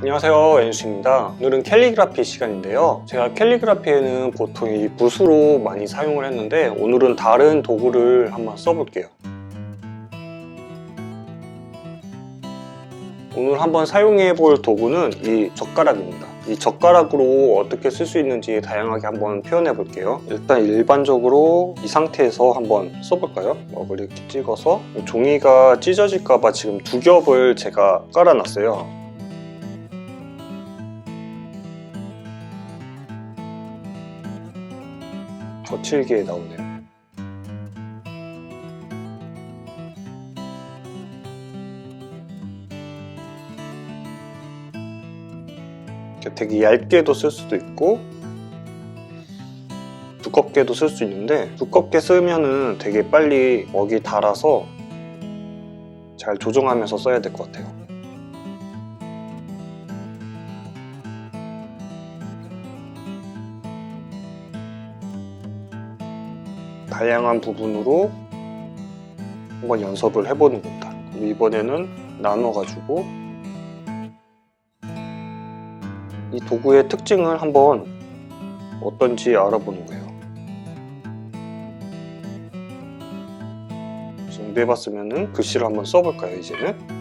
안녕하세요 엔수입니다. 오늘은 캘리그라피 시간인데요. 제가 캘리그라피에는 보통 이 붓으로 많이 사용을 했는데 오늘은 다른 도구를 한번 써볼게요. 오늘 한번 사용해 볼 도구는 이 젓가락입니다. 이 젓가락으로 어떻게 쓸 수 있는지 다양하게 한번 표현해 볼게요. 일단 일반적으로 이 상태에서 한번 써볼까요? 먹을 이렇게 찍어서 종이가 찢어질까봐 지금 두 겹을 제가 깔아놨어요 거칠게 나오네요. 되게 얇게도 쓸 수도 있고 두껍게도 쓸 수 있는데 두껍게 쓰면은 되게 빨리 먹이 닳아서 잘 조정하면서 써야 될 것 같아요. 다양한 부분으로 한번 연습을 해보는 겁니다. 이번에는 나눠가지고 이 도구의 특징을 한번 어떤지 알아보는 거예요. 준비해봤으면 글씨를 한번 써볼까요, 이제는?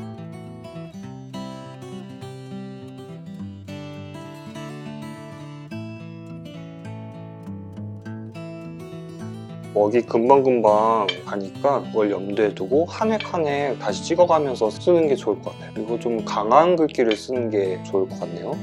먹이 금방금방 가니까 그걸 염두에 두고 한 획 한 획 다시 찍어가면서 쓰는 게 좋을 것 같아요. 그리고 좀 강한 글귀를 쓰는 게 좋을 것 같네요.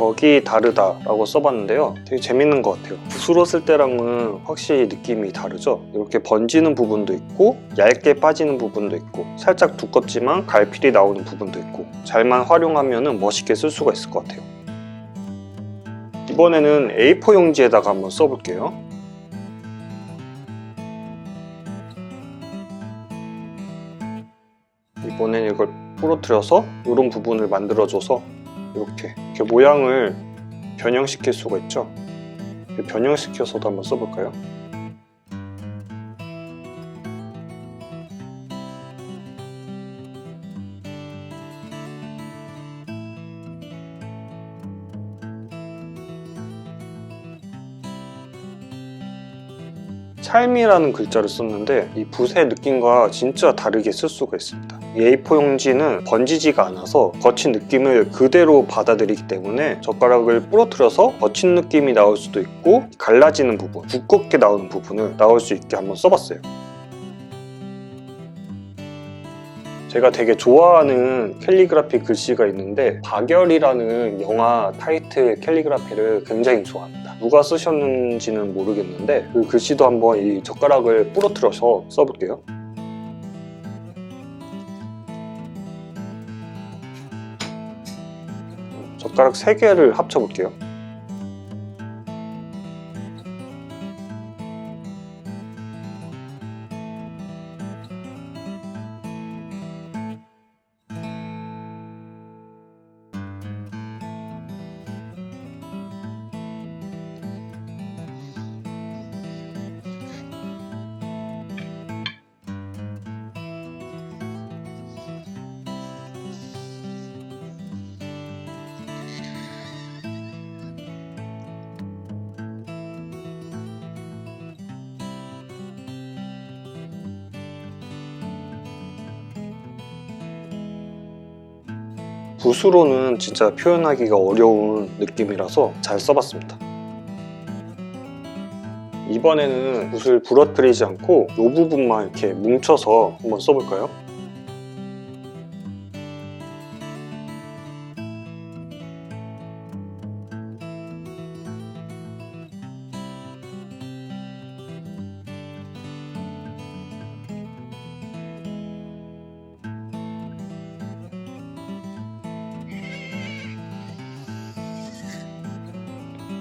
격이 다르다라고 써봤는데요. 되게 재밌는 것 같아요. 붓으로 쓸 때랑은 확실히 느낌이 다르죠. 이렇게 번지는 부분도 있고 얇게 빠지는 부분도 있고 살짝 두껍지만 갈필이 나오는 부분도 있고 잘만 활용하면 멋있게 쓸 수가 있을 것 같아요. 이번에는 A4 용지에다가 한번 써볼게요. 이번엔 이걸 부러뜨려서 이런 부분을 만들어줘서 이렇게 이렇게 모양을 변형시킬 수가 있죠. 변형시켜서도 한번 써볼까요? 찰미라는 글자를 썼는데 이 붓의 느낌과 진짜 다르게 쓸 수가 있습니다. 이 A4 용지는 번지지가 않아서 거친 느낌을 그대로 받아들이기 때문에 젓가락을 부러뜨려서 거친 느낌이 나올 수도 있고 갈라지는 부분, 두껍게 나오는 부분을 나올 수 있게 한번 써봤어요. 제가 되게 좋아하는 캘리그라피 글씨가 있는데 박열이라는 영화 타이틀 캘리그라피를 굉장히 좋아합니다. 누가 쓰셨는지는 모르겠는데 그 글씨도 한번 이 젓가락을 부러뜨려서 써볼게요. 젓가락 3개를 합쳐볼게요. 붓으로는 진짜 표현하기가 어려운 느낌이라서 잘 써봤습니다. 이번에는 붓을 부러뜨리지 않고 이 부분만 이렇게 뭉쳐서 한번 써볼까요?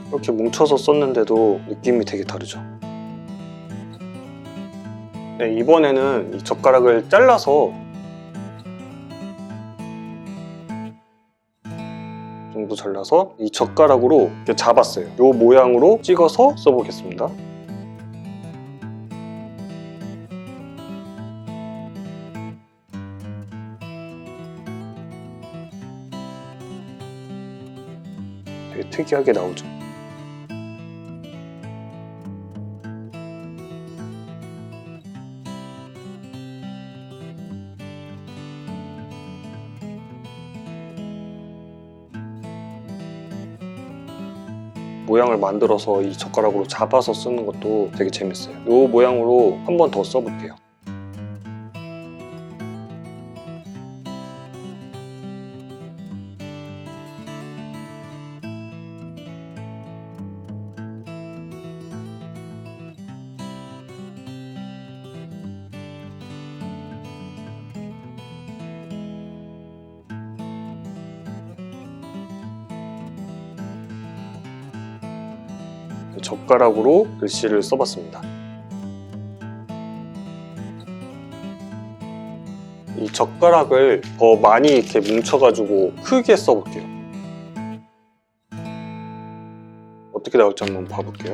이렇게 뭉쳐서 썼는데도 느낌이 되게 다르죠. 네, 이번에는 이 젓가락을 잘라서 정도 잘라서 이 젓가락으로 이렇게 잡았어요. 이 모양으로 찍어서 써보겠습니다. 되게 특이하게 나오죠. 모양을 만들어서 이 젓가락으로 잡아서 쓰는 것도 되게 재밌어요. 이 모양으로 한 번 더 써볼게요. 젓가락으로 글씨를 써봤습니다. 이 젓가락을 더 많이 이렇게 뭉쳐가지고 크게 써볼게요. 어떻게 나올지 한번 봐볼게요.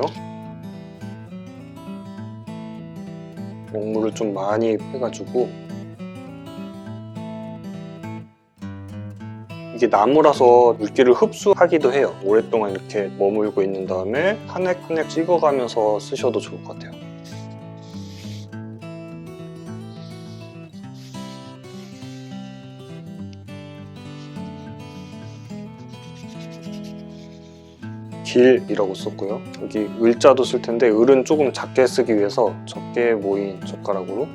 먹물을 좀 많이 빼가지고 이게 나무라서 물기를 흡수하기도 해요. 오랫동안 이렇게 머물고 있는 다음에 한 획 한 획 찍어가면서 쓰셔도 좋을 것 같아요. 길이라고 썼고요. 여기 을자도 쓸 텐데 을은 조금 작게 쓰기 위해서 적게 모인 젓가락으로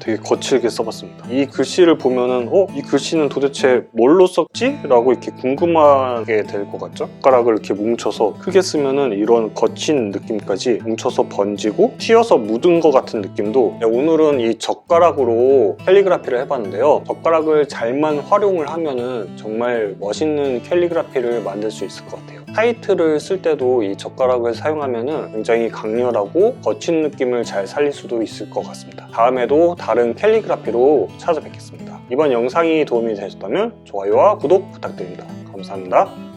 되게 거칠게 써봤습니다. 이 글씨를 보면은 어? 이 글씨는 도대체 뭘로 썼지? 라고 이렇게 궁금하게 될 것 같죠? 젓가락을 이렇게 뭉쳐서 크게 쓰면은 이런 거친 느낌까지 뭉쳐서 번지고 튀어서 묻은 것 같은 느낌도 네, 오늘은 이 젓가락으로 캘리그라피를 해봤는데요. 젓가락을 잘만 활용을 하면은 정말 멋있는 캘리그라피를 만들 수 있을 것 같아요. 타이틀을 쓸 때도 이 젓가락을 사용하면은 굉장히 강렬하고 거친 느낌을 잘 살릴 수도 있을 것 같습니다. 다음에도 다른 캘리그라피로 찾아뵙겠습니다. 이번 영상이 도움이 되셨다면 좋아요와 구독 부탁드립니다. 감사합니다.